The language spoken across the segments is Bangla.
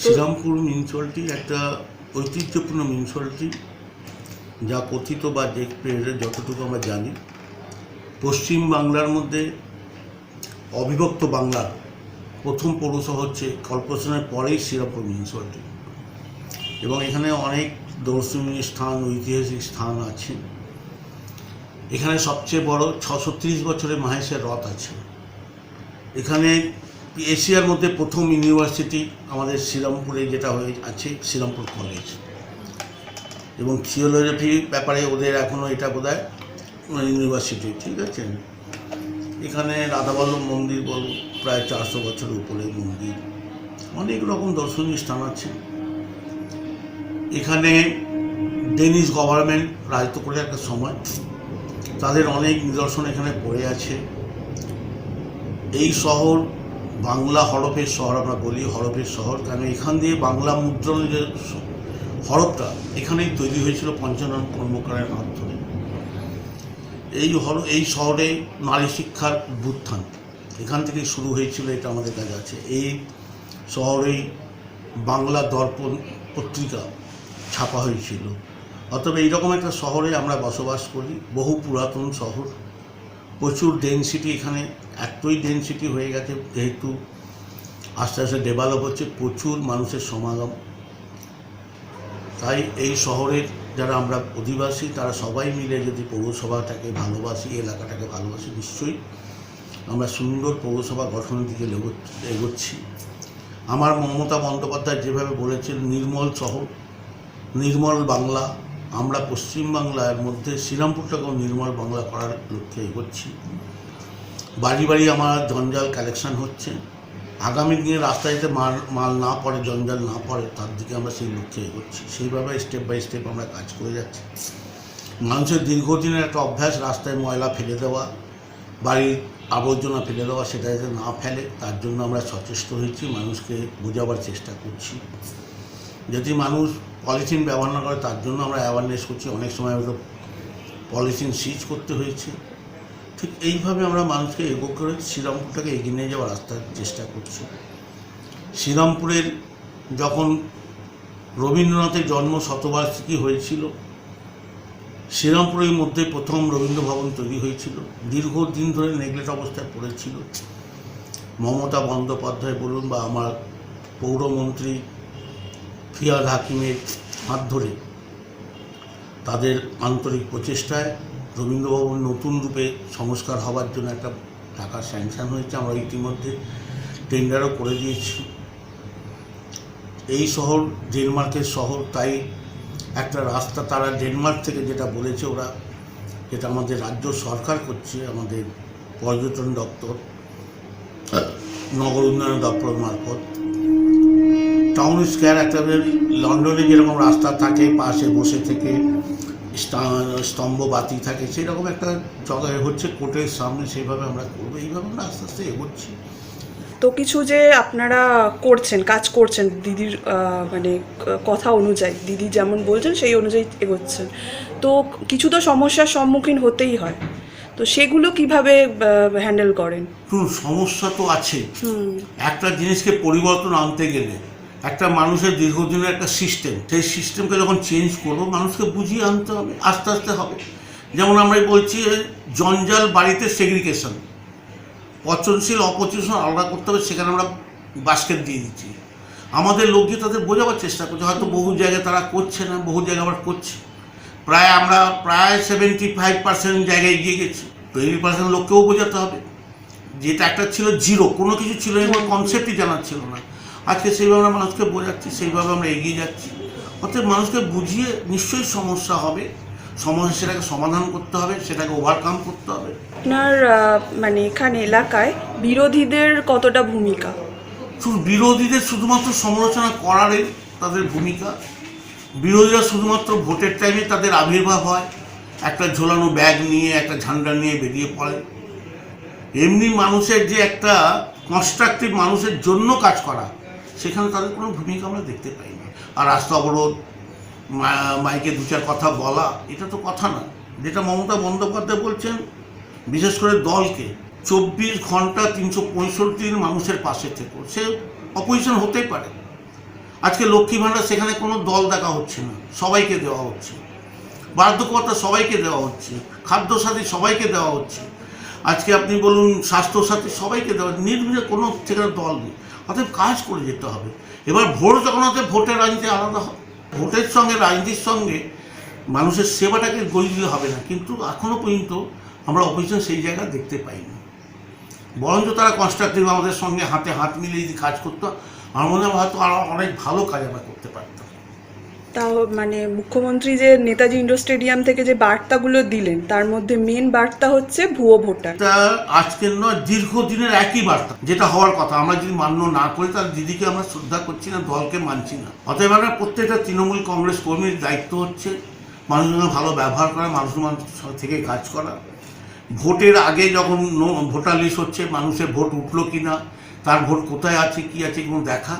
শ্রীরামপুর মিউনিসিপ্যালিটি একটা ঐতিহ্যপূর্ণ মিউনিসিপ্যালিটি, যা কথিত বা পেরিয়ডে যতটুকু আমরা জানি। পশ্চিম বাংলার মধ্যে অবিভক্ত বাংলার প্রথম পৌরসভা হচ্ছে কর্পোরেশনের পরেই শ্রীরামপুর মিউনিসিপ্যালিটি। এবং এখানে অনেক দর্শনীয় স্থান, ঐতিহাসিক স্থান আছে। এখানে সবচেয়ে বড় ছশো বছরের মাহেশের রথ আছে। এখানে এশিয়ার মধ্যে প্রথম ইউনিভার্সিটি আমাদের শ্রীরামপুরে যেটা হয়ে আছে, শ্রীরামপুর কলেজ। এবং থিওলজি ব্যাপারে ওদের এখনও এটা বোধ হয় ইউনিভার্সিটি, ঠিক আছে? এখানে রাধাবল্লভ মন্দির বল, প্রায় চারশো বছরের উপরে মন্দির। অনেক রকম দর্শনীয় স্থান আছে। এখানে ডেনিশ গভর্নমেন্ট রাজত্ব করে একটা সময় তাদের অনেক নিদর্শন এখানে পড়ে আছে। এই শহর বাংলা হরফের শহর, আমরা বলি হরফের শহর কারণ এখান দিয়ে বাংলা মুদ্রণ যে হরফটা, এখানেই তৈরি হয়েছিল পঞ্চানন কর্মকারের মাধ্যমে। এই হর, এই শহরে নারী শিক্ষার উত্থান, এখান থেকে শুরু হয়েছিল, এটা আমাদের কাছে আছে। এই শহরেই বাংলা দর্পণ পত্রিকা ছাপা হয়েছিল। অতএব এইরকম একটা শহরে আমরা বসবাস করি, বহু পুরাতন শহর। প্রচুর ডেনসিটি এখানে, এতই ডেনসিটি হয়ে গেছে যেহেতু আস্তে আস্তে ডেভেলপ হচ্ছে প্রচুর মানুষের সমাগম। তাই এই শহরের যারা আমরা অধিবাসী, তারা সবাই মিলে যদি পৌরসভাটাকে ভালোবাসি, এলাকাটাকে ভালোবাসি, নিশ্চয়ই আমরা সুন্দর পৌরসভা গঠনের দিকে এগো- এগোচ্ছি। আমার মমতা বন্দ্যোপাধ্যায় যেভাবে বলেছেন, নির্মল শহর, নির্মল বাংলা আমরা পশ্চিমবাংলার মধ্যে শ্রীরামপুরটাকেও নির্মল বাংলা করার লক্ষ্যে এগোচ্ছি। বাড়ি বাড়ি আমার জঞ্জাল কালেকশন হচ্ছে। আগামী দিনে রাস্তায় যাতে মাল মাল না পড়ে, জঞ্জাল না পড়ে, তার দিকে আমরা সেই লক্ষ্যে এগোচ্ছি। সেইভাবে স্টেপ বাই স্টেপ আমরা কাজ করে যাচ্ছি। মানুষের দীর্ঘদিনের একটা অভ্যাস, রাস্তায় ময়লা ফেলে দেওয়া, বাড়ির আবর্জনা ফেলে দেওয়া, সেটা যাতে না ফেলে, তার জন্য আমরা সচেষ্ট হয়েছি, মানুষকে বোঝাবার চেষ্টা করছি। যদি মানুষ পলিথিন ব্যবহার না করে, তার জন্য আমরা অ্যাওয়ারনেস করছি। অনেক সময় হয়তো পলিথিন সিজ করতে হয়েছে। ঠিক এইভাবে আমরা মানুষকে এগো করে শ্রীরামপুরটাকে এগিয়ে নিয়ে যাওয়ার রাস্তার চেষ্টা করছি। শ্রীরামপুরের যখন রবীন্দ্রনাথের জন্ম শতবার্ষিকী হয়েছিল, শ্রীরামপুরের মধ্যে প্রথম রবীন্দ্র ভবন তৈরি হয়েছিল। দীর্ঘদিন ধরে নেগলেট অবস্থায় পড়েছিল। মমতা বন্দ্যোপাধ্যায় বলুন বা আমার পৌরমন্ত্রী ফিয়াদ হাকিমের হাত ধরে তাদের আন্তরিক প্রচেষ্টায় রবীন্দ্রভবন নতুন রূপে সংস্কার হওয়ার জন্য একটা টাকা স্যাংশন হয়েছে। আমরা ইতিমধ্যে টেন্ডারও করে দিয়েছি। এই শহর ডেনমার্কের শহর, তাই একটা রাস্তা তারা ডেনমার্ক থেকে যেটা বলেছে ওরা, যেটা আমাদের রাজ্য সরকার করছে, আমাদের পর্যটন দপ্তর, নগর উন্নয়ন দপ্তর মারফত। টাউন স্কোয়ার একটা লন্ডনে যেরকম রাস্তা থাকে পাশে বসে থেকে স্তা- স্তম্ভ বাতি থাকে সেরকম একটা জায়গায় হচ্ছে কোর্টের সামনে সেইভাবে আমরা করব এইভাবে আমরা আস্তে আস্তে এগোচ্ছি। তো কিছু যে আপনারা করছেন কাজ করছেন দিদির মানে কথা অনুযায়ী দিদি যেমন বলছেন সেই অনুযায়ী এগোচ্ছেন। তো কিছু তো সমস্যার সম্মুখীন হতেই হয়। তো সেগুলো কীভাবে হ্যান্ডেল করেন? সমস্যা তো আছে। একটা জিনিসকে পরিবর্তন আনতে গেলে একটা মানুষের দীর্ঘদিনের একটা সিস্টেম সেই সিস্টেমকে যখন চেঞ্জ করব, মানুষকে বুঝিয়ে আনতে হবে, আস্তে আস্তে হবে। যেমন আমরা বলছি, জঞ্জাল বাড়িতে সেগ্রিকেশন পচনশীল, অপচনশীল আলাদা করতে হবে, সেখানে আমরা বাস্কেট দিয়ে দিচ্ছি। আমাদের লোককে তাদের বোঝাবার চেষ্টা করছে, হয়তো বহু জায়গায় তারা করছে না, বহু জায়গায় আবার করছে। প্রায় আমরা প্রায় সেভেন্টি ফাইভ পার্সেন্ট জায়গায় এগিয়ে গেছি। টোয়েন্টি পার্সেন্ট লোককেও বোঝাতে হবে। যেটা একটা ছিল জিরো কোনো কিছু ছিল না, কোনো কনসেপ্টই জানার ছিল না। আজকে সেইভাবে আমরা মানুষকে বোঝাচ্ছি সেইভাবে আমরা এগিয়ে যাচ্ছি। অর্থাৎ মানুষকে বুঝিয়ে নিশ্চয়ই সমস্যা হবে। সমস্যা সেটাকে সমাধান করতে হবে সেটাকে ওভারকাম করতে হবে। আপনার মানে এখানে এলাকায় বিরোধীদের কতটা ভূমিকা? শুধু বিরোধীদের শুধুমাত্র সমালোচনা করারই তাদের ভূমিকা। বিরোধীরা শুধুমাত্র ভোটের টাইমে তাদের আবির্ভাব হয়। একটা ঝোলানো ব্যাগ নিয়ে একটা ঝান্ডা নিয়ে বেরিয়ে পড়ে। এমনি মানুষের যে একটা কনস্ট্রাকটিভ মানুষের জন্য কাজ করা সেখানে তাদের কোনো ভূমিকা আমরা দেখতে পাই না আর রাস্তা অবরোধ মাইকে দু চার কথা বলা, এটা তো কথা না। যেটা মমতা বন্দ্যোপাধ্যায় বলছেন, বিশেষ করে দলকে, চব্বিশ ঘণ্টা তিনশো পঁয়ষট্টি দিন মানুষের পাশে থেকে। সে অপোজিশন হতেই পারে। আজকে লক্ষ্মী ভাণ্ডার, সেখানে কোনো দল দেখা হচ্ছে না। সবাইকে দেওয়া হচ্ছে। বার্ধক্যতা সবাইকে দেওয়া হচ্ছে। খাদ্য সাথী সবাইকে দেওয়া হচ্ছে। আজকে আপনি বলুন স্বাস্থ্য সাথী সবাইকে দেওয়া নির্বিঘ্নে কোনো সেখানে দল নেই। অতএব কাজ করে যেতে হবে। এবার ভোট যখন হতে ভোটের রাজনীতি আলাদা হবে। ভোটের সঙ্গে, রাজনীতির সঙ্গে মানুষের সেবাটাকে গড়ে দিলে হবে না। কিন্তু এখনও পর্যন্ত আমরা অপোজিশন সেই জায়গা দেখতে পাইনি। বরঞ্চ তারা কনস্ট্রাকটিভ আমাদের সঙ্গে হাতে হাত মিলিয়ে যদি কাজ করতো, আমার মনে হয় হয়তো আরও অনেক ভালো কাজ আমরা করতে পারতাম। তাও মানে মুখ্যমন্ত্রী যে নেতাজি ইন্ডোর স্টেডিয়াম থেকে যে বার্তাগুলো দিলেন, তার মধ্যে মেন বার্তা হচ্ছে ভুয়ো ভোটার। আজকের নয়, দীর্ঘদিনের একই বার্তা, যেটা হওয়ার কথা। আমরা যদি মান্য না করি, তাহলে দিদিকে আমরা শ্রদ্ধা করছি না, দলকে মানছি না। অতএব আমরা প্রত্যেকটা তৃণমূল কংগ্রেস কর্মীর দায়িত্ব হচ্ছে সঙ্গে ভালো ব্যবহার করা, মানুষ থেকে কাজ করা। ভোটের আগে যখন ভোটার লিস্ট হচ্ছে, মানুষের ভোট উঠল কি না, তার ভোট কোথায় আছে, কি আছে এগুলো দেখা।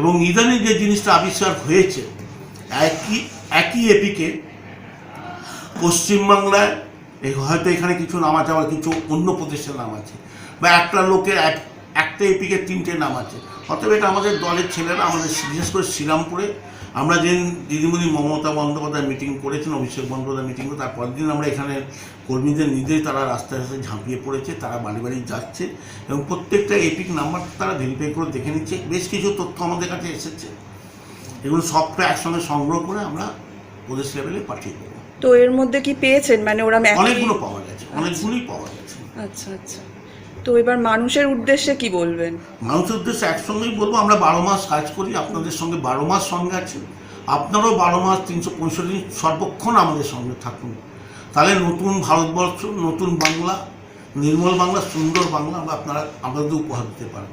এবং ইদানিং যে জিনিসটা আবিষ্কার হয়েছে একই একই এপিকে পশ্চিমবাংলায় হয়তো এখানে কিছু নাম আছে, আবার কিছু অন্য প্রদেশের নাম আছে। বা একটা লোকের এক, একটা এপিকে তিনটে নাম আছে। অতএব এটা আমাদের দলের ছেলেরা, আমাদের বিশেষ করে শ্রীরামপুরে। আমরা যে দিদিমণি মমতা বন্দ্যোপাধ্যায় মিটিং করেছেন, অভিষেক বন্দ্যোপাধ্যায় মিটিং করে তারপরের দিন আমরা এখানে কর্মীদের নিজেই তারা রাস্তায় রাস্তায় ঝাঁপিয়ে পড়েছে, তারা বাড়ি বাড়ি যাচ্ছে এবং প্রত্যেকটা এপিক নাম্বার তারা ভেরিফাই করে দেখে নিচ্ছে। বেশ কিছু তথ্য আমাদের কাছে এসেছে। এগুলো সবটা একসঙ্গে সংগ্রহ করে আমরা প্রদেশ লেভেলে পাঠিয়ে দেবো। তো এর মধ্যে কি পেয়েছেন? মানে ওরা অনেকগুলো পাওয়া গেছে অনেকগুলোই পাওয়া গেছে। আচ্ছা আচ্ছা। তো এবার মানুষের উদ্দেশ্যে কি বলবেন? মানুষের উদ্দেশ্যে একসঙ্গেই বলব আমরা বারো মাস কাজ করি আপনাদের সঙ্গে বারো মাস সঙ্গে আছেন আপনারাও বারো মাস তিনশো পঁয়ষট্টি দিন সর্বক্ষণ আমাদের সঙ্গে থাকুন। তাহলে নতুন ভারতবর্ষ নতুন বাংলা নির্মল বাংলা সুন্দর বাংলা আমরা আপনারা আপনাদের উপহার দিতে পারব।